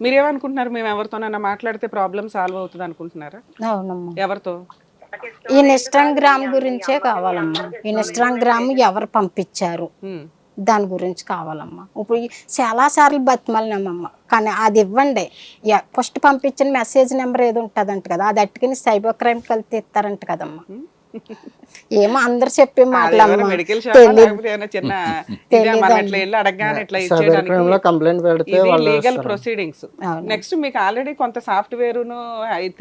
మీరేమనుకుంటున్నారు? మేము ఎవరితోనైనా మాట్లాడితే ప్రాబ్లం సాల్వ్ అవుతుంది అనుకుంటున్నారా? అవునమ్మా. ఎవరితో? ఈ ఇన్స్టాగ్రామ్ గురించే కావాలమ్మా. ఈ ఇన్స్టాగ్రామ్ ఎవరు పంపించారు. దాని గురించి కావాలమ్మా. ఇప్పుడు ఈ చాలా సార్లు బతిమాలినామమ్మ. కానీ అది ఇవ్వండి. ఫస్ట్ పంపించిన మెసేజ్ నెంబర్ ఏదో ఉంటుందంట కదా అది అట్టుకుని సైబర్ క్రైమ్కి వెళ్తే ఇస్తారంట కదమ్మా. ఏమో అందరు చెప్పే మాటలమ్మా మెడికల్ షాప్ లేకపోతే ఏమైనా చిన్న ఇదే మనం ఇట్లా వెళ్ళి అడగగానే ఇట్లా సైబర్ ఇచ్చేయడానికి క్రైమ్లో కంప్లైంట్ పెడితే ఇది వాళ్ళు లీగల్. ప్రొసీడింగ్స్. నెక్స్ట్ మీకు ఆల్రెడీ కొంత సాఫ్ట్వేర్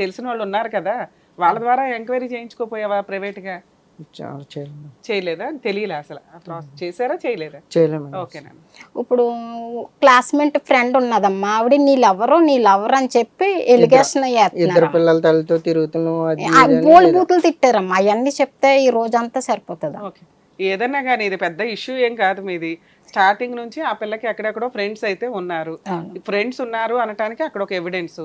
తెలిసిన వాళ్ళు ఉన్నారు కదా వాళ్ళ ద్వారా ఎంక్వైరీ చేయించుకోపోయావా ప్రైవేట్గా చేయలేదా? తెలియలే అసలు. ఆ ప్రాసెస్ చేశారా? చేయలేదా? ఇప్పుడు క్లాస్మేట్ ఫ్రెండ్ ఉన్నదమ్మా. ఆవిడ నీ లవరు నీ లవర్ అని చెప్పి ఎలిగేషన్ ఇద్దరు పిల్లల తల్లితో తిరుగుతున్నావు అది ఆ బోల్ బూతులు తిట్టారమ్మా. అవన్నీ చెప్తే ఈ రోజంతా సరిపోతుంది? ఓకే. ఏదన్నా కానీ ఇది పెద్ద ఇష్యూ ఏం కాదు మీది. స్టార్టింగ్ నుంచి ఆ పిల్లకి ఎక్కడెక్కడో ఫ్రెండ్స్ అయితే ఉన్నారు. ఫ్రెండ్స్ ఉన్నారు అనటానికి అక్కడ ఒక ఎవిడెన్స్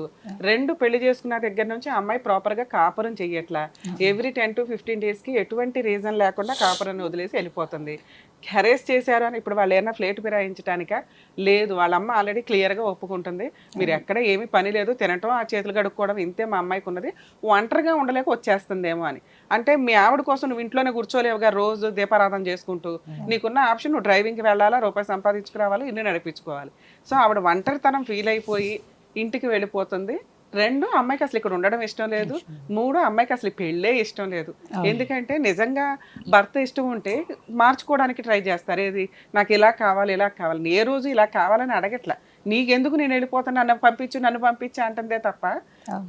రెండు పెళ్ళి చేసుకున్న దగ్గర నుంచి అమ్మాయి ప్రాపర్గా కాపురం చెయ్యట్లా. ఎవ్రీ టెన్ టు ఫిఫ్టీన్ డేస్కి ఎటువంటి రీజన్ లేకుండా కాపురాన్ని వదిలేసి వెళ్ళిపోతుంది. హెరేస్ చేశారు అని ఇప్పుడు వాళ్ళు ఏమైనా ఫ్లేట్ ఫిరాయించడానిక లేదు వాళ్ళ అమ్మ ఆల్రెడీ క్లియర్గా ఒప్పుకుంటుంది. మీరు ఎక్కడ ఏమీ పని లేదు తినటం ఆ చేతులు కడుక్కోవడం ఇంతే మా అమ్మాయికి ఉన్నది. ఒంటరిగా ఉండలేక వచ్చేస్తుందేమో అని. అంటే మీ ఆవిడ కోసం నువ్వు ఇంట్లోనే కూర్చోలేవుగా రోజు దీపారాధన చేసుకుంటూ. నీకున్న ఆప్షన్ నువ్వు డ్రైవింగ్కి వెళ్ళాలా రూపాయి సంపాదించుకురావాలి ఇల్లు నడిపించుకోవాలి. సో ఆవిడ ఒంటరితనం ఫీల్ అయిపోయి ఇంటికి వెళ్ళిపోతుంది. రెండు అమ్మాయికి అసలు ఇక్కడ ఉండడం ఇష్టం లేదు. మూడు అమ్మాయికి అసలు పెళ్ళే ఇష్టం లేదు. ఎందుకంటే నిజంగా భర్త ఇష్టం ఉంటే మార్చుకోవడానికి ట్రై చేస్తారు. ఏది? నాకు ఇలా కావాలి ఇలా కావాలి. ఏ రోజు ఇలా కావాలని అడగట్లా. నీకెందుకు నేను వెళ్ళిపోతాను నన్ను పంపించు నన్ను పంపించు అంటుందే తప్ప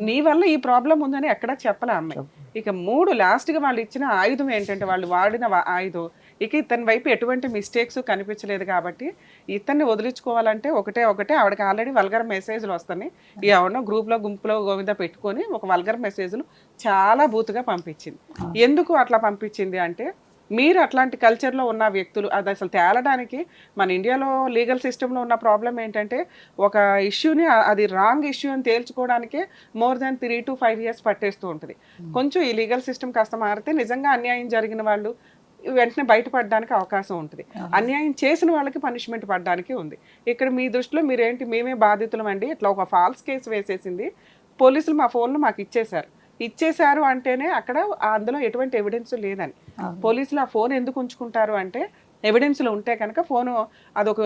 నీ వల్ల ఈ ప్రాబ్లం ఉందని ఎక్కడా చెప్పలే అమ్మాయి. ఇక మూడు లాస్ట్గా వాళ్ళు ఇచ్చిన ఆయుధం ఏంటంటే వాళ్ళు వాడిన ఆయుధం. ఇక ఇతని వైపు ఎటువంటి మిస్టేక్స్ కనిపించలేదు కాబట్టి ఇతన్ని వదిలించుకోవాలంటే ఒకటే ఒకటే ఆవిడకి ఆల్రెడీ వల్గర్ మెసేజ్లు వస్తున్నాయి. ఈ ఆవిడను గ్రూప్లో గుంపులో గోవింద పెట్టుకొని ఒక వల్గర్ మెసేజ్లు చాలా బూతుగా పంపించింది. ఎందుకు అట్లా పంపించింది అంటే మీరు అట్లాంటి కల్చర్లో ఉన్న వ్యక్తులు అది అసలు తేలడానికి మన ఇండియాలో లీగల్ సిస్టంలో ఉన్న ప్రాబ్లం ఏంటంటే ఒక ఇష్యూని అది రాంగ్ ఇష్యూ అని తేల్చుకోవడానికే more than three to five years పట్టేస్తూ ఉంటుంది. కొంచెం ఈ లీగల్ సిస్టమ్ కాస్త మారితే నిజంగా అన్యాయం జరిగిన వాళ్ళు వెంటనే బయటపడడానికి అవకాశం ఉంటుంది. అన్యాయం చేసిన వాళ్ళకి పనిష్మెంట్ పడడానికి ఉంది. ఇక్కడ మీ దృష్టిలో మీరేంటి? మేమే బాధితులం అండి ఇట్లా ఒక ఫాల్స్ కేసు వేసేసింది. పోలీసులు మా ఫోన్లు మాకు ఇచ్చేశారు. ఇచ్చేశారు అంటేనే అక్కడ అందులో ఎటువంటి ఎవిడెన్స్ లేదని. పోలీసులు ఆ ఫోన్ ఎందుకు ఉంచుకుంటారు అంటే ఎవిడెన్స్లు ఉంటే కనుక ఫోను అదొక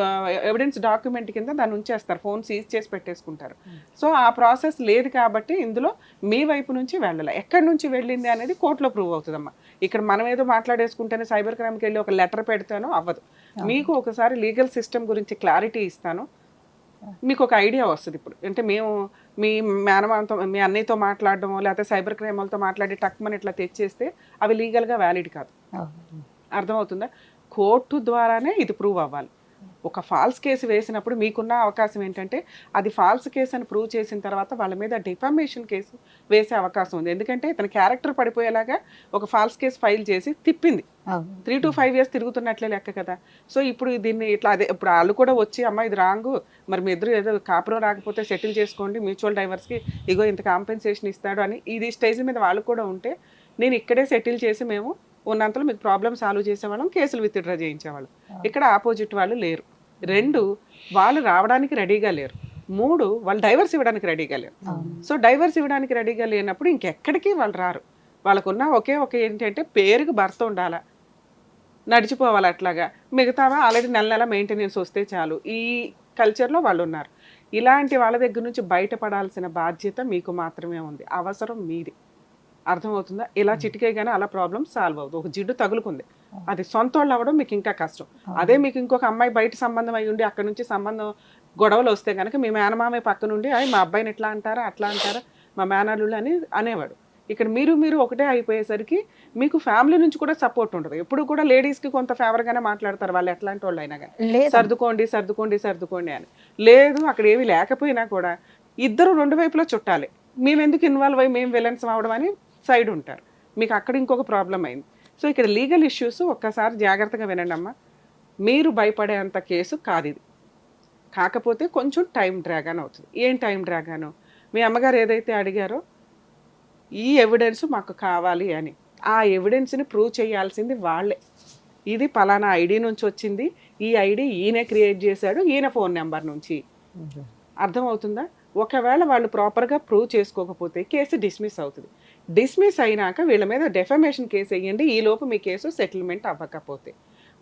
ఎవిడెన్స్ డాక్యుమెంట్ కింద దాన్ని ఉంచేస్తారు. ఫోన్ సీజ్ చేసి పెట్టేసుకుంటారు. సో ఆ ప్రాసెస్ లేదు కాబట్టి ఇందులో మీ వైపు నుంచి వెళ్ళాలి. ఎక్కడి నుంచి వెళ్ళింది అనేది కోర్టులో ప్రూవ్ అవుతుందమ్మా. ఇక్కడ మనం ఏదో మాట్లాడేసుకుంటేనే సైబర్ క్రైమ్కి వెళ్ళి ఒక లెటర్ పెడితేనో అవ్వదు. మీకు ఒకసారి లీగల్ సిస్టమ్ గురించి క్లారిటీ ఇస్తాను. మీకు ఒక ఐడియా వస్తుంది ఇప్పుడు. అంటే మేము మీ మేనమామతో మీ అన్నయ్యతో మాట్లాడడమో లేకపోతే సైబర్ క్రైమ్ వాళ్ళతో మాట్లాడి టక్మని ఇట్లా తెచ్చేస్తే అవి లీగల్గా వ్యాలిడ్ కాదు. అర్థమవుతుందా? కోర్టు ద్వారానే ఇది ప్రూవ్ అవ్వాలి. ఒక ఫాల్స్ కేసు వేసినప్పుడు మీకున్న అవకాశం ఏంటంటే అది ఫాల్స్ కేసు అని ప్రూవ్ చేసిన తర్వాత వాళ్ళ మీద డిఫామేషన్ కేసు వేసే అవకాశం ఉంది. ఎందుకంటే ఇతని క్యారెక్టర్ పడిపోయేలాగా ఒక ఫాల్స్ కేసు ఫైల్ చేసి తిప్పింది. త్రీ టు ఫైవ్ ఇయర్స్ తిరుగుతున్నట్లే లెక్క కదా. సో ఇప్పుడు దీన్ని ఇట్లా అదే ఇప్పుడు వాళ్ళు కూడా వచ్చి అమ్మ ఇది రాంగు. మరి మీ ఇద్దరు ఏదో కాపురం రాకపోతే సెటిల్ చేసుకోండి. మ్యూచువల్ డైవర్స్కి ఇగో ఇంత కాంపెన్సేషన్ ఇస్తాడు అని ఇది స్టేజ్ మీద వాళ్ళు కూడా ఉంటే నేను ఇక్కడే సెటిల్ చేసి మేము ఉన్నంతలో మీకు ప్రాబ్లమ్ సాల్వ్ చేసేవాళ్ళం కేసులు విత్డ్రా చేయించేవాళ్ళం. ఇక్కడ ఆపోజిట్ వాళ్ళు లేరు. రెండు వాళ్ళు రావడానికి రెడీగా లేరు. మూడు వాళ్ళు డైవర్స్ ఇవ్వడానికి రెడీగా లేరు. సో డైవర్స్ ఇవ్వడానికి రెడీగా లేనప్పుడు ఇంకెక్కడికి వాళ్ళు రారు. వాళ్ళకున్న ఒకే ఒక ఏంటంటే పేరుకు భర్త ఉండాలా? నడిచిపోవాలి అట్లాగా. మిగతావా ఆల్రెడీ నెల నెల మెయింటెనెన్స్ వస్తే చాలు. ఈ కల్చర్లో వాళ్ళు ఉన్నారు. ఇలాంటి వాళ్ళ దగ్గర నుంచి బయటపడాల్సిన బాధ్యత మీకు మాత్రమే ఉంది. అవసరం మీది. అర్థమవుతుందా? ఇలా చిటికేగానే అలా ప్రాబ్లం సాల్వ్ అవుతుంది ఒక జిడ్డు తగులుకుంది. అది సొంత వాళ్ళు అవ్వడం మీకు ఇంకా కష్టం. అదే మీకు ఇంకొక అమ్మాయి బయట సంబంధం అయి ఉండి అక్కడ నుంచి సంబంధం గొడవలు వస్తే కనుక మీ మేనమామే పక్క నుండి అయ్యి మా అబ్బాయిని ఎట్లా అంటారా అట్లా అంటారా మా మేనల్లుళ్ళు అని అనేవాడు. ఇక్కడ మీరు మీరు ఒకటే అయిపోయేసరికి మీకు ఫ్యామిలీ నుంచి కూడా సపోర్ట్ ఉండదు ఎప్పుడు కూడా లేడీస్కి కొంత ఫేవర్గానే మాట్లాడతారు వాళ్ళు ఎట్లాంటి వాళ్ళు అయినా కానీ సర్దుకోండి సర్దుకోండి సర్దుకోండి అని. లేదు అక్కడ ఏమీ లేకపోయినా కూడా ఇద్దరు రెండు వైపులా చుట్టాలి. మేము ఎందుకు ఇన్వాల్వ్ అయ్యి మేము విలన్స్ అవడం అని సైడ్ ఉంటారు. మీకు అక్కడ ఇంకొక ప్రాబ్లం అయింది. సో ఇక్కడ లీగల్ ఇష్యూస్ ఒక్కసారి జాగ్రత్తగా వినండి అమ్మా. మీరు భయపడేంత కేసు కాదు ఇది. కాకపోతే కొంచెం టైం డ్రాగాన్ అవుతుంది. ఏం టైం డ్రాగాను? మీ అమ్మగారు ఏదైతే అడిగారో ఈ ఎవిడెన్స్ మాకు కావాలి అని. ఆ ఎవిడెన్స్ని ప్రూవ్ చేయాల్సింది వాళ్ళే. ఇది పలానా ఐడి నుంచి వచ్చింది. ఈ ఐడి ఈయనే క్రియేట్ చేశాడు. ఈయన ఫోన్ నెంబర్ నుంచి. అర్థమవుతుందా? ఒకవేళ వాళ్ళు ప్రాపర్గా ప్రూవ్ చేసుకోకపోతే కేసు డిస్మిస్ అవుతుంది. డిస్మిస్ అయినాక వీళ్ళ మీద డెఫమేషన్ కేసు వేయండి. ఈ లోపు మీ కేసు సెటిల్మెంట్ అవ్వకపోతే.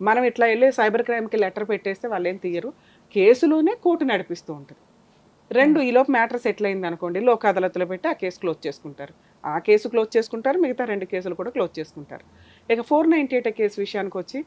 మనం ఇట్లా వెళ్ళి సైబర్ క్రైమ్కి లెటర్ పెట్టేస్తే వాళ్ళు ఏం తీయరు? కేసులోనే కోర్టు నడిపిస్తూ ఉంటుంది. రెండు ఈలోపు మ్యాటర్ సెటిల్ అయింది అనుకోండి లోక్ అదాలత్లో పెట్టి ఆ కేసు క్లోజ్ చేసుకుంటారు. ఆ కేసు క్లోజ్ చేసుకుంటారు మిగతా రెండు కేసులు కూడా క్లోజ్ చేసుకుంటారు. ఇక ఫోర్ నైంటీ ఎయిట్ కేసు విషయానికి వచ్చి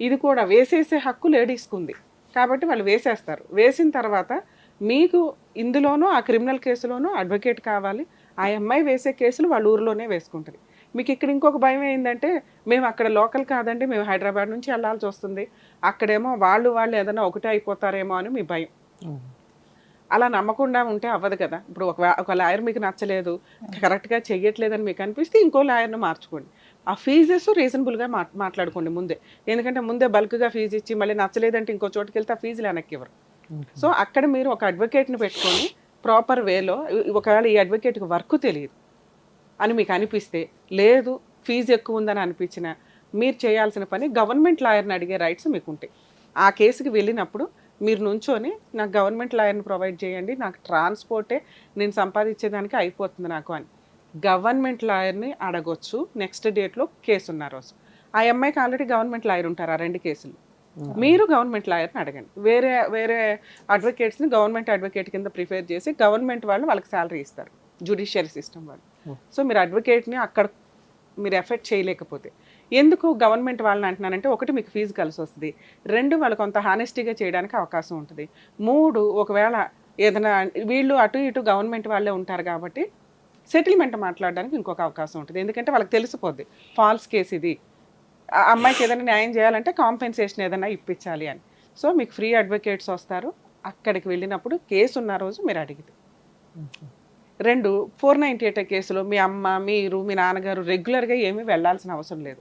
ఇది కూడా వేసేసే హక్కు లేడీస్కి ఉంది. కాబట్టి వాళ్ళు వేసేస్తారు. వేసిన తర్వాత మీకు ఇందులోనూ ఆ క్రిమినల్ కేసులోనూ అడ్వకేట్ కావాలి. ఆ అమ్మాయి వేసే కేసులు వాళ్ళ ఊరిలోనే వేసుకుంటుంది. మీకు ఇక్కడ ఇంకొక భయం ఏంటంటే మేము అక్కడ లోకల్ కాదండి మేము హైదరాబాద్ నుంచి వెళ్ళాల్సి వస్తుంది. అక్కడేమో వాళ్ళు వాళ్ళు ఏదైనా ఒకటే అయిపోతారేమో అని మీ భయం. అలా నమ్మకుండా ఉంటే అవ్వదు కదా. ఇప్పుడు ఒక ఒక లాయర్ మీకు నచ్చలేదు కరెక్ట్గా చెయ్యట్లేదని మీకు అనిపిస్తే ఇంకో లాయర్ని మార్చుకోండి. ఆ ఫీజెస్ రీజనబుల్గా మా మాట్లాడుకోండి ముందే. ఎందుకంటే ముందే బల్క్గా ఫీజు ఇచ్చి మళ్ళీ నచ్చలేదంటే ఇంకో చోటుకి వెళ్తే ఆ ఫీజులు వెనక్కి ఇవ్వరు. సో అక్కడ మీరు ఒక అడ్వకేట్ని పెట్టుకొని ప్రాపర్ వేలో ఒకవేళ ఈ అడ్వకేట్కి వర్క్ తెలియదు అని మీకు అనిపిస్తే లేదు ఫీజు ఎక్కువ ఉందని అనిపించిన మీరు చేయాల్సిన పని గవర్నమెంట్ లాయర్ని అడిగే రైట్స్ మీకు ఉంటాయి ఆ కేసుకి వెళ్ళినప్పుడు మీరు నుంచొని నాకు గవర్నమెంట్ లాయర్ని ప్రొవైడ్ చేయండి నాకు ట్రాన్స్పోర్టే నేను సంపాదించేదానికి అయిపోతుంది నాకు అని. గవర్నమెంట్ లాయర్ని అడగొచ్చు నెక్స్ట్ డేట్లో కేసు ఉన్న రోజు. ఆ అమ్మాయికి ఆల్రెడీ గవర్నమెంట్ లాయర్ ఉంటారు ఆ రెండు కేసులు. మీరు గవర్నమెంట్ లాయర్ని అడగండి. వేరే వేరే అడ్వకేట్స్ని గవర్నమెంట్ అడ్వకేట్ కింద ప్రిఫేర్ చేసి గవర్నమెంట్ వాళ్ళు వాళ్ళకి శాలరీ ఇస్తారు జుడిషియరీ సిస్టమ్ వాళ్ళు. సో మీరు అడ్వకేట్ని అక్కడ మీరు ఎఫెక్ట్ చేయలేకపోతే. ఎందుకు గవర్నమెంట్ వాళ్ళని అంటున్నానంటే ఒకటి మీకు ఫీజు కలిసి వస్తుంది రెండు వాళ్ళు కొంత హానెస్టీగా చేయడానికి అవకాశం ఉంటుంది. మూడు ఒకవేళ ఏదైనా వీళ్ళు అటు ఇటు గవర్నమెంట్ వాళ్ళే ఉంటారు కాబట్టి సెటిల్మెంట్ మాట్లాడడానికి ఇంకొక అవకాశం ఉంటుంది. ఎందుకంటే వాళ్ళకి తెలిసిపోద్ది ఫాల్స్ కేసు ఇది. ఆ అమ్మాయికి ఏదైనా న్యాయం చేయాలంటే కాంపెన్సేషన్ ఏదైనా ఇప్పించాలి అని. సో మీకు ఫ్రీ అడ్వకేట్స్ వస్తారు. అక్కడికి వెళ్ళినప్పుడు కేసు ఉన్న రోజు మీరు అడిగితే. రెండు ఫోర్ నైంటీ ఎయిట్ కేసులో మీ అమ్మ మీరు మీ నాన్నగారు రెగ్యులర్గా ఏమీ వెళ్ళాల్సిన అవసరం లేదు.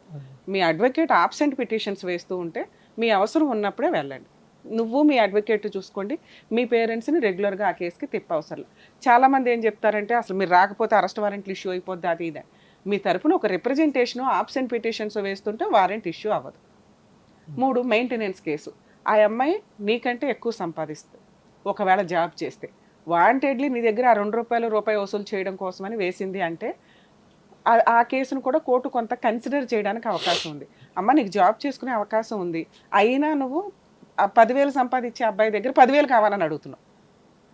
మీ అడ్వకేట్ ఆబ్సెంట్ పిటిషన్స్ వేస్తూ ఉంటే మీ అవసరం ఉన్నప్పుడే వెళ్ళండి. నువ్వు మీ అడ్వకేట్ చూసుకోండి. మీ పేరెంట్స్ని రెగ్యులర్గా ఆ కేసుకి తిప్పవసరం. చాలామంది ఏం చెప్తారంటే అసలు మీరు రాకపోతే అరెస్ట్ వారెంట్లు ఇష్యూ అయిపోద్ది. అది ఇది. మీ తరపున ఒక రిప్రజెంటేషన్ ఆబ్సెంట్ పిటిషన్స్ వేస్తుంటే వారెంట్ ఇష్యూ అవ్వదు. మూడు మెయింటెనెన్స్ కేసు. ఆ అమ్మాయి నీకంటే ఎక్కువ సంపాదిస్తుంది. ఒకవేళ జాబ్ చేస్తే. వాంటెడ్లీ నీ దగ్గర ఆ రెండు రూపాయలు రూపాయి వసూలు చేయడం కోసమని వేసింది అంటే ఆ- కేసును కూడా కోర్టు కొంత కన్సిడర్ చేయడానికి అవకాశం ఉంది. అమ్మ నీకు జాబ్ చేసుకునే అవకాశం ఉంది. అయినా నువ్వు ఆ పదివేలు సంపాదించే అబ్బాయి దగ్గర పదివేలు కావాలని అడుగుతున్నావు.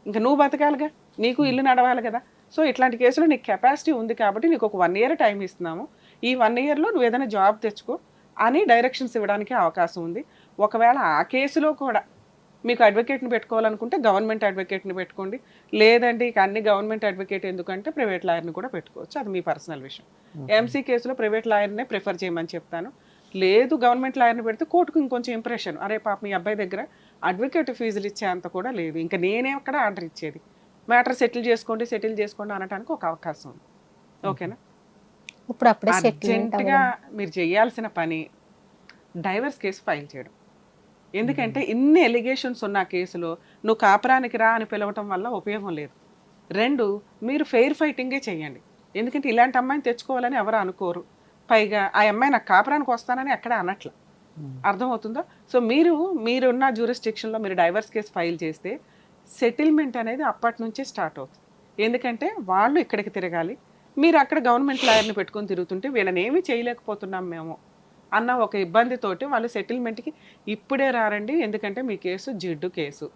ఇంకా నువ్వు బతకాలిగా. నీకు ఇల్లు నడవాలి కదా. సో ఇట్లాంటి కేసులో నీకు కెపాసిటీ ఉంది కాబట్టి నీకు ఒక వన్ ఇయర్ టైం ఇస్తున్నాము. ఈ వన్ ఇయర్లో నువ్వు ఏదైనా జాబ్ తెచ్చుకో అని డైరెక్షన్స్ ఇవ్వడానికి అవకాశం ఉంది. ఒకవేళ ఆ కేసులో కూడా మీకు అడ్వకేట్ని పెట్టుకోవాలనుకుంటే గవర్నమెంట్ అడ్వకేట్ని పెట్టుకోండి. లేదండి ఇక అన్ని గవర్నమెంట్ అడ్వకేట్ ఎందుకంటే ప్రైవేట్ లాయర్ని కూడా పెట్టుకోవచ్చు. అది మీ పర్సనల్ విషయం. ఎంసీ కేసులో ప్రైవేట్ లాయర్నే ప్రిఫర్ చేయమని చెప్తాను. లేదు గవర్నమెంట్ లాయర్ని పెడితే కోర్టుకు ఇంకొంచెం ఇంప్రెషన్ అరే పాప మీ అబ్బాయి దగ్గర అడ్వకేట్ ఫీజులు ఇచ్చేంత కూడా లేదు. ఇంకా నేనే అక్కడ ఆర్డర్ ఇచ్చేది. మ్యాటర్ సెటిల్ చేసుకోండి సెటిల్ చేసుకోండి అనడానికి ఒక అవకాశం ఉంది. ఓకేనా? ఇప్పుడు అప్పుడే అర్జెంటుగా మీరు చేయాల్సిన పని డైవర్స్ కేసు ఫైల్ చేయడం. ఎందుకంటే ఇన్ని ఎలిగేషన్స్ ఉన్న కేసులో నువ్వు కాపురానికి రా అని పిలవటం వల్ల ఉపయోగం లేదు. రెండు మీరు ఫెయిర్ ఫైటింగే చేయండి. ఎందుకంటే ఇలాంటి అమ్మాయిని తెచ్చుకోవాలని ఎవరు అనుకోరు. పైగా ఆ అమ్మాయి నాకు కాపురానికి వస్తానని ఎక్కడ అనట్ల. అర్థమవుతుందో? సో మీరు మీరున్న జ్యూరిస్టిక్షన్లో మీరు డైవర్స్ కేసు ఫైల్ చేస్తే సెటిల్మెంట్ అనేది అప్పటి నుంచే స్టార్ట్ అవుతుంది. ఎందుకంటే వాళ్ళు ఇక్కడికి తిరగాలి. మీరు అక్కడ గవర్నమెంట్ లాయర్ని పెట్టుకొని తిరుగుతుంటే వీళ్ళని ఏమీ చేయలేకపోతున్నాం మేము అన్న ఒక ఇబ్బందితోటి వాళ్ళు సెటిల్మెంట్కి ఇప్పుడే రారండి. ఎందుకంటే మీ కేసు జిడ్డు కేసు.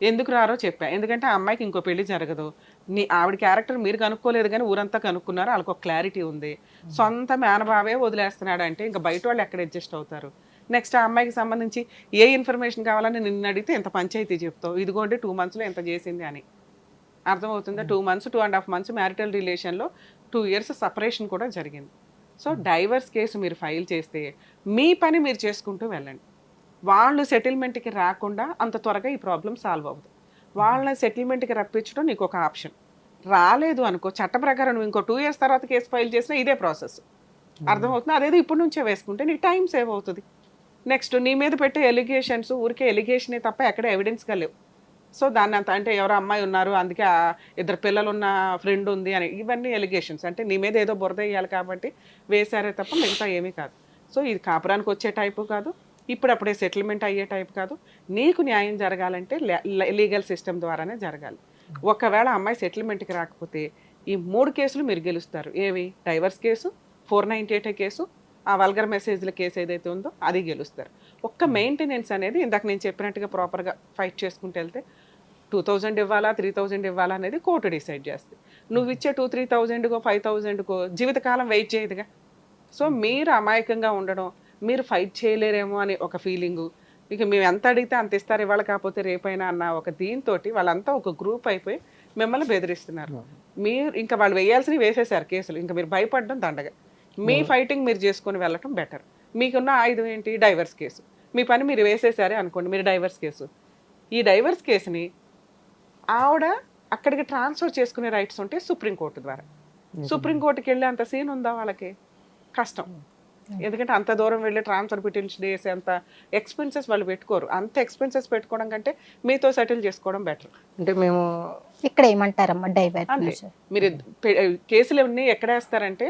ఎందుకు రారో చెప్పా. ఎందుకంటే ఆ అమ్మాయికి ఇంకో పెళ్ళి జరగదు. నీ ఆవిడ క్యారెక్టర్ మీరు కనుక్కోలేదు కానీ ఊరంతా కనుక్కున్నారు. వాళ్ళకి ఒక క్లారిటీ ఉంది. సొంత మేనబావే వదిలేస్తున్నాడు అంటే ఇంకా బయట వాళ్ళు ఎక్కడ అడ్జస్ట్ అవుతారు? నెక్స్ట్ ఆ అమ్మాయికి సంబంధించి ఏ ఇన్ఫర్మేషన్ కావాలని నిన్ను అడిగితే ఎంత పంచాయతీ చెప్తావు? ఇదిగోండి టూ మంత్స్లో ఎంత చేసింది అని. అర్థమవుతుందా? Two months two and half months marital రిలేషన్లో టూ ఇయర్స్ సపరేషన్ కూడా జరిగింది. సో డైవర్స్ కేసు మీరు ఫైల్ చేస్తే మీ పని మీరు చేసుకుంటూ వెళ్ళండి. వాళ్ళు సెటిల్మెంట్కి రాకుండా అంత త్వరగా ఈ ప్రాబ్లం సాల్వ్ అవుతుంది వాళ్ళని సెటిల్మెంట్కి రప్పించడం నీకు ఒక ఆప్షన్ రాలేదు అనుకో చట్ట ప్రకారం నువ్వు ఇంకో టూ ఇయర్స్ తర్వాత కేసు ఫైల్ చేసినా ఇదే ప్రాసెస్ అర్థమవుతుంది? అదేదో ఇప్పటి నుంచే వేసుకుంటే నీకు టైం సేవ్ అవుతుంది. నెక్స్ట్ నీ మీద పెట్టే ఎలిగేషన్స్ ఊరికే ఎలిగేషనే తప్ప ఎక్కడ ఎవిడెన్స్గా లేవు. సో దాన్ని అంత అంటే ఎవరో అమ్మాయి ఉన్నారు అందుకే ఇద్దరు పిల్లలు ఉన్న ఫ్రెండ్ ఉంది అని ఇవన్నీ ఎలిగేషన్స్ అంటే నీ మీద ఏదో బురద వేయాలి కాబట్టి వేశారే తప్ప మిగతా ఏమీ కాదు. సో ఇది కాపురానికి వచ్చే టైపు కాదు ఇప్పుడప్పుడే సెటిల్మెంట్ అయ్యే టైప్ కాదు. నీకు న్యాయం జరగాలంటే లీగల్ సిస్టమ్ ద్వారానే జరగాలి. ఒకవేళ అమ్మాయి సెటిల్మెంట్కి రాకపోతే ఈ మూడు కేసులు మీరు గెలుస్తారు. ఏవి? Divorce case four ninety eight case ఆ వల్గర్ మెసేజ్ల కేసు ఏదైతే ఉందో అది గెలుస్తారు. ఒక్క మెయింటెనెన్స్ అనేది ఇందాక నేను చెప్పినట్టుగా ప్రాపర్గా ఫైట్ చేసుకుంటూ వెళ్తే టూ థౌజండ్ ఇవ్వాలా త్రీ థౌజండ్ ఇవ్వాలా అనేది కోర్టు డిసైడ్ చేస్తుంది. నువ్వు ఇచ్చే టూ త్రీ థౌజండ్కో ఫైవ్ థౌజండ్కో జీవితకాలం వెయిట్ చేయదుగా. సో మీరు అమాయకంగా ఉండడం మీరు ఫైట్ చేయలేరేమో అని ఒక ఫీలింగు ఇక మేము ఎంత అడిగితే అంత ఇస్తారు ఇవాళ కాకపోతే రేపైనా అన్న ఒక దీంతో వాళ్ళంతా ఒక గ్రూప్ అయిపోయి మిమ్మల్ని బెదిరిస్తున్నారు. మీరు ఇంకా వాళ్ళు వేయాల్సినవి వేసేసారు కేసులు ఇంకా మీరు భయపడడం దండగ. మీ ఫైటింగ్ మీరు చేసుకొని వెళ్ళటం బెటర్ మీకున్న ఆయుధం ఏంటి? డైవర్స్ కేసు మీ పని మీరు వేసేసారే అనుకోండి మీరు డైవర్స్ కేసు ఈ డైవర్స్ కేసుని ఆవిడ అక్కడికి ట్రాన్స్ఫర్ చేసుకునే రైట్స్ ఉంటే సుప్రీంకోర్టు ద్వారా. సుప్రీంకోర్టుకి వెళ్ళే అంత సీన్ ఉందా వాళ్ళకి? కష్టం. ఎందుకంటే అంత దూరం వెళ్ళి ట్రాన్స్ఫర్ పిటిషన్ చేసే అంత ఎక్స్పెన్సెస్ వాళ్ళు పెట్టుకోరు. అంత ఎక్స్పెన్సెస్ పెట్టుకోవడం కంటే మీతో సెటిల్ చేసుకోవడం బెటర్ అంటే మేము ఇక్కడ ఏమంటారమ్మా డైవర్ట్ అంతే. మీరు కేసులు ఎక్కడ వేస్తారంటే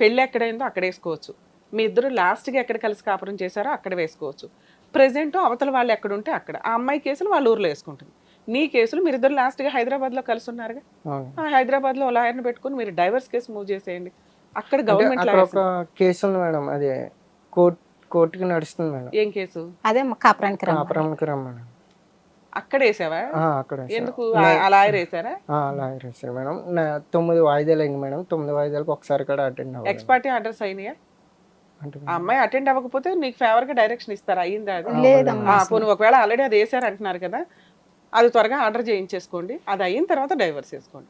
పెళ్ళి ఎక్కడైందో అక్కడ వేసుకోవచ్చు. మీ ఇద్దరు లాస్ట్గా ఎక్కడ కలిసి కాపురం చేశారో అక్కడ వేసుకోవచ్చు. ప్రజెంట్ అవతల వాళ్ళు ఎక్కడ ఉంటే అక్కడ. ఆ అమ్మాయి కేసులు వాళ్ళ ఊర్లో వేసుకుంటుంది. నీ కేసులు మీరిద్దరు లాస్ట్గా హైదరాబాద్లో కలిసి ఉన్నారుగా? అవును. ఆ హైదరాబాద్లో లాయర్ని పెట్టుకుని మీరు డైవర్స్ కేసు మూవ్ చేసేయండి. అక్కడ గవర్నమెంట్ కేసు ఉంది మేడం. అది కోర్ట్ కోర్టుకి నడుస్తుంది మేడం. ఏం కేసు? అదే కాపురానికి రా కాపురంకి రమ్మని అక్కడ వేసావా? ఆ, అక్కడ. ఎందుకు? లాయర్ వేసారా? ఆ, అలా మేడం. తొమ్మిది వాయిదాలు అయింది మేడం. తొమ్మిది వాయిదాలకు ఒకసారి కూడా అటెండ్ అవ్వాలి ఎక్స్పార్టీ ఆర్డర్స్ అయినాయా? అమ్మాయి అటెండ్ అవ్వకపోతే నీకు ఫేవర్గా డైరెక్షన్ ఇస్తారా? అయిందా పోనీ ఒకవేళ ఆల్రెడీ అది వేసారు అంటున్నారు కదా అది త్వరగా ఆర్డర్ చేయించేసుకోండి. అది అయిన తర్వాత డైవర్స్ చేసుకోండి.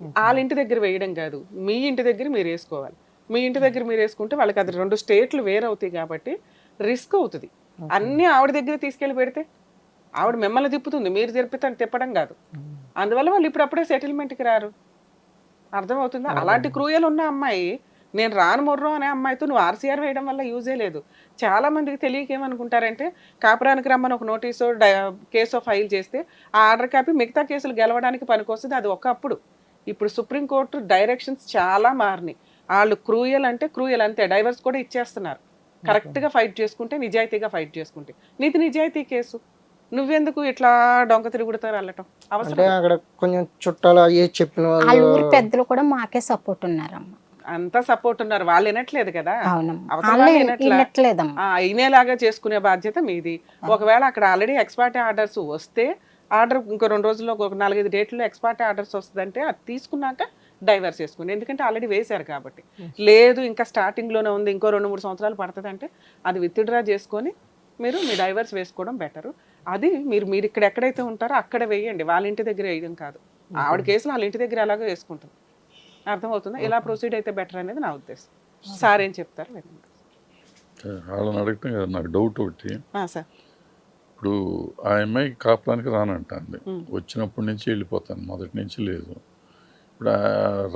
వాళ్ళ ఇంటి దగ్గర వేయడం కాదు. మీ ఇంటి దగ్గర మీరు వేసుకోవాలి. మీ ఇంటి దగ్గర మీరు వేసుకుంటే వాళ్ళకి అది రెండు స్టేట్లు వేరవుతాయి కాబట్టి రిస్క్ అవుతుంది. అన్నీ ఆవిడ దగ్గర తీసుకెళ్ళి పెడితే ఆవిడ మిమ్మల్ని తిప్పుతుంది. మీరు తిప్పుతాను తిప్పడం కాదు. అందువల్ల వాళ్ళు ఇప్పుడు అప్పుడే సెటిల్మెంట్కి రారు. అర్థమవుతుందా? అలాంటి క్రూయలు ఉన్న అమ్మాయి నేను రాను మొర్రో అనే అమ్మాయితో నువ్వు ఆర్సీఆర్ వేయడం వల్ల యూజే లేదు. చాలా మందికి తెలియక ఏమనుకుంటారంటే కాపురానికి రమ్మని ఒక నోటీసు కేసు ఫైల్ చేస్తే ఆ ఆర్డర్ కాపీ మిగతా కేసులు గెలవడానికి పనికొస్తుంది. అది ఒకప్పుడు. ఇప్పుడు సుప్రీంకోర్టు డైరెక్షన్స్ చాలా మారినాయి. వాళ్ళు క్రూయల్ అంటే క్రూయల్ అంతే. డైవర్స్ కూడా ఇచ్చేస్తున్నారు. కరెక్ట్గా ఫైట్ చేసుకుంటే నిజాయితీగా ఫైట్ చేసుకుంటే. నీది నిజాయితీ కేసు. నువ్వెందుకు ఇట్లా డొంక తిరుగుడుతో వెళ్ళటం? అవసరం అక్కడ కొంచెం చుట్టాలు అయ్యే చెప్పిన వాళ్ళ. వాళ్ళు ఊరు పెద్దలు కూడా మాకే సపోర్ట్ ఉన్నారమ్మా. అంతా సపోర్ట్ ఉన్నారు. వాళ్ళు వినట్లేదు కదా? అవునమ్మా. అవతల వాళ్ళు వాళ్ళు వినట్లా. వినట్లేదమ్మా. ఆ, అయినేలాగా చేసుకునే బాధ్యత మీది. ఒకవేళ అక్కడ ఆల్రెడీ ఎక్స్పార్టీ ఆర్డర్స్ వస్తే ఆర్డర్ ఇంకో రెండు రోజుల్లో ఒక నాలుగైదు డేట్లో ఎక్స్పార్టీ ఆర్డర్స్ వస్తుందంటే అది తీసుకున్నాక డైవర్స్ చేసుకోండి ఎందుకంటే ఆల్రెడీ వేశారు కాబట్టి. లేదు ఇంకా స్టార్టింగ్లోనే ఉంది ఇంకో రెండు మూడు సంవత్సరాలు పడుతుంది అంటే అది విత్డ్రా చేసుకొని మీరు మీ డైవర్స్ వేసుకోవడం బెటర్ అది మీరు మీరు ఇక్కడ ఎక్కడైతే ఉంటారో అక్కడ వేయండి. వాళ్ళ ఇంటి దగ్గర వేయడం కాదు. ఆవిడ కేసులు వాళ్ళ ఇంటి దగ్గర ఎలాగో వేసుకుంటుంది అర్థమవుతుందా? ఇలా ప్రొసీడ్ అయితే బెటర్ అనేది నా ఉద్దేశం. సార్ ఏం చెప్తారు వినండి. వాళ్ళని అడగటం కదా నాకు డౌట్ ఒకటి. ఆ, సార్. ఇప్పుడు ఆ అమ్మాయి కాపురానికి రానంటుంది వచ్చినప్పటి నుంచి వెళ్ళిపోతాను. మొదటి నుంచి లేదు. ఇప్పుడు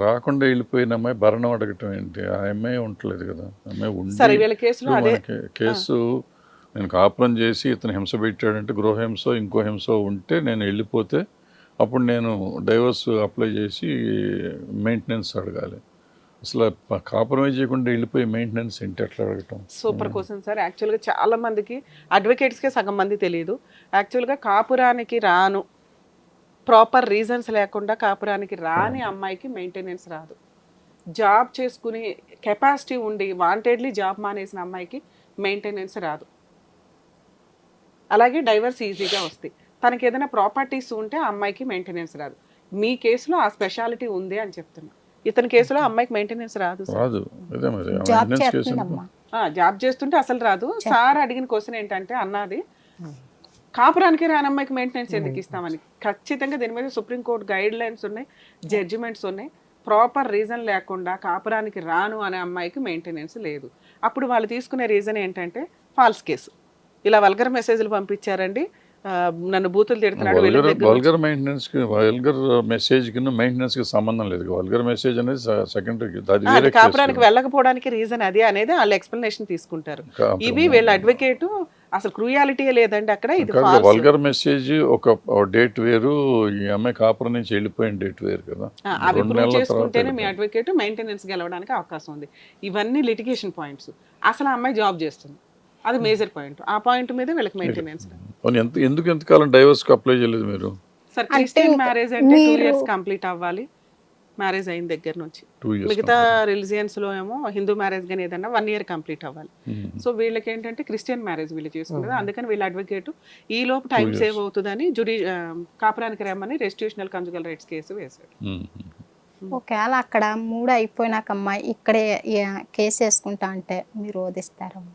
రాకుండా వెళ్ళిపోయిన అమ్మాయి భరణం అడగటం ఏంటి? ఆ అమ్మాయి ఉండలేదు కదా. అమ్మాయి ఉండి సరే వీళ్ళ కేసులో ఇప్పుడు అదే మనకి కేసు నేను కాపురం చేసి ఇతను హింస పెట్టాడంటే గృహహింస ఇంకో హింస ఉంటే నేను వెళ్ళిపోతే అప్పుడు నేను డైవర్స్ అప్లై చేసి మెయింటెనెన్స్ అడగాలి. అసలు కాపురమే చేయకుండా వెళ్ళిపోయి మెయింటెనెన్స్ ఏంటి ఎట్లా అడగటం? Super question sir. యాక్చువల్గా చాలా మందికి అడ్వకేట్స్కే సగం మంది తెలియదు యాక్చువల్గా కాపురానికి రాను ప్రాపర్ రీజన్స్ లేకుండా కాపురానికి రాని అమ్మాయికి మెయింటెనెన్స్ రాదు. జాబ్ చేసుకుని కెపాసిటీ ఉండి వాంటెడ్లీ జాబ్ మానేసిన అమ్మాయికి మెయింటెనెన్స్ రాదు. అలాగే డైవర్స్ ఈజీగా వస్తాయి. తనకి ఏదైనా ప్రాపర్టీస్ ఉంటే ఆ అమ్మాయికి మెయింటెనెన్స్ రాదు. మీ కేసులో ఆ స్పెషాలిటీ ఉంది అని చెప్తున్నా. ఇతని కేసులో అమ్మాయికి మెయింటెనెన్స్ రాదు జాబ్ చేస్తుంటే అసలు రాదు. సార్ అడిగిన క్వశ్చన్ ఏంటంటే అన్నది కాపురానికి రాని అమ్మాయికి మెయింటెనెన్స్ ఎందుకు ఇస్తామని? ఖచ్చితంగా దీని మీద సుప్రీంకోర్టు గైడ్ లైన్స్ ఉన్నాయి జడ్జిమెంట్స్ ఉన్నాయి. ప్రాపర్ రీజన్ లేకుండా కాపురానికి రాను అనే అమ్మాయికి మెయింటెనెన్స్ లేదు. అప్పుడు వాళ్ళు తీసుకునే రీజన్ ఏంటంటే ఫాల్స్ కేసు ఇలా వల్గర్ మెసేజ్లు పంపించారండి. నన్ను బూతులు తిడుతున్నాడు వల్గర్ మెయింటెనెన్స్కి వల్గర్ మెసేజ్కి మెయింటెనెన్స్కి సంబంధం లేదు. వల్గర్ మెసేజ్ అనేది సెకండరీ అది కాపురానికి వెళ్ళకపోవడానికి రీజన్ అది అనేది వాళ్ళు ఎక్స్ప్లెనేషన్ తీసుకుంటారు. ఇవి వీళ్ళ అడ్వకేట్ అసలు క్రూయాలిటీ లేదండి అక్కడ ఇది. వల్గర్ మెసేజ్ ఒక డేట్ వేరు ఈ అమ్మాయి కాపురం నుంచి వెళ్ళిపోయిన డేట్ వేరు కదా. అవి ప్రూవ్ చేసుకుంటేనే మీ అడ్వకేట్ మెయింటెనెన్స్ గెలవడానికి అవకాశం ఉంది. ఇవన్నీ లిటిగేషన్ పాయింట్స్ అసలు ఆ అమ్మాయి జాబ్ చేస్తుంది. అది మేజర్ పాయింట్. ఆ పాయింట్ మీద వీళ్ళకి మెయింటెనెన్స్ ఎంత ఎందుకు ఎంతకాలం డైవర్స్కి అప్లై చేయలేదు మీరు? సార్ క్రిస్టియన్ మ్యారేజ్ అంటే టూ ఇయర్స్ కంప్లీట్ అవ్వాలి. మ్యారేజ్ అయిన దగ్గర నుంచి. మిగతా రిలీజియన్స్లో ఏమో హిందూ మ్యారేజ్ కానీ ఏదన్నా వన్ ఇయర్ కంప్లీట్ అవ్వాలి. సో వీళ్ళకి ఏంటంటే క్రిస్టియన్ మ్యారేజ్ వీళ్ళు చేసుకున్నది అందుకని వీళ్ళ అడ్వకేట్ ఈ లోపు టైం సేవ్ అవుతుందని జుడి కాపురానికి రమ్మని రెస్టిట్యూషనల్ కంజుగల్ రైట్స్ కేసు వేశాడు. ఒకవేళ అక్కడ మూడు అయిపోయినాకమ్మా ఇక్కడే కేసు వేసుకుంటా అంటే మీరు ఓదిస్తారమ్మా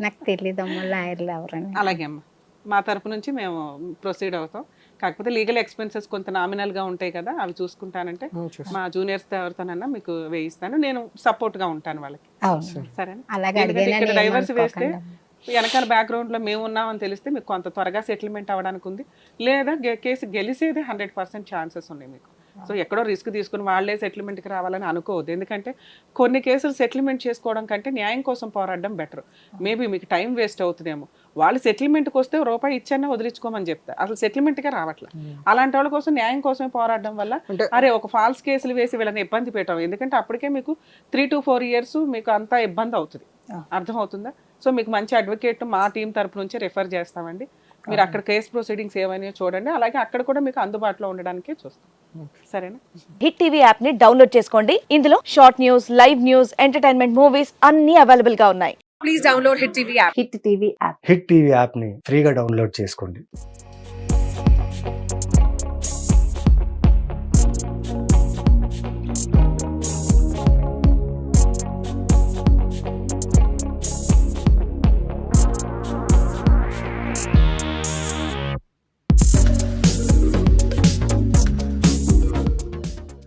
నాకు తెలియదమ్మా లాయర్లు ఎవరని. అలాగే అమ్మా. మా తరపు నుంచి మేము ప్రొసీడ్ అవుతాం. కాకపోతే లీగల్ ఎక్స్పెన్సెస్ కొంత నామినల్గా ఉంటాయి కదా అవి చూసుకుంటానంటే మా జూనియర్స్ ఎవరితోనన్నా మీకు వేయిస్తాను. నేను సపోర్ట్గా ఉంటాను వాళ్ళకి. అవును. సరేనా? అలాగే ఎందుకంటే ఇక్కడ అడిగానని డైవర్స్ వేస్తే. వెనకాల బ్యాక్గ్రౌండ్లో మేము ఉన్నామని తెలిస్తే మీకు కొంత త్వరగా సెటిల్మెంట్ అవ్వడానికి ఉంది లేదా కేసు గెలిసేది హండ్రెడ్ పర్సెంట్ ఛాన్సెస్ ఉన్నాయి మీకు. సో ఎక్కడో రిస్క్ తీసుకుని వాళ్ళే సెటిల్మెంట్కి రావాలని అనుకోవద్దు. ఎందుకంటే కొన్ని కేసులు సెటిల్మెంట్ చేసుకోవడం కంటే న్యాయం కోసం పోరాడడం బెటర్. మేబీ మీకు టైం వేస్ట్ అవుతుందేమో. వాళ్ళు సెటిల్మెంట్కి వస్తే రూపాయి ఇచ్చన్నా వదిలించుకోమని చెప్తారు అసలు సెటిల్మెంట్గా రావట్లేదు అలాంటి వాళ్ళ కోసం న్యాయం కోసమే పోరాడడం వల్ల అరే ఒక ఫాల్స్ కేసులు వేసి వీళ్ళని ఇబ్బంది పెట్టాం. ఎందుకంటే అప్పటికే మీకు త్రీ టు ఫోర్ ఇయర్స్ మీకు అంతా ఇబ్బంది అవుతుంది. అర్థమవుతుందా? సో మీకు మంచి అడ్వకేట్ మా టీం తరపు నుంచి రెఫర్ చేస్తామండి. మీరు అక్కడ కేసు ప్రొసీడింగ్స్ ఏమైనా చూడండి. అలాగే అక్కడ కూడా మీకు అందుబాటులో ఉండడానికే చూస్తాం. సరేనా? హిట్ టీవీ యాప్ని డౌన్లోడ్ చేసుకోండి. ఇందులో short news live news entertainment movies అన్ని అవైలబుల్గా ఉన్నాయి. హిట్ టీవీ యాప్ని ఫ్రీగా డౌన్లోడ్ చేసుకోండి.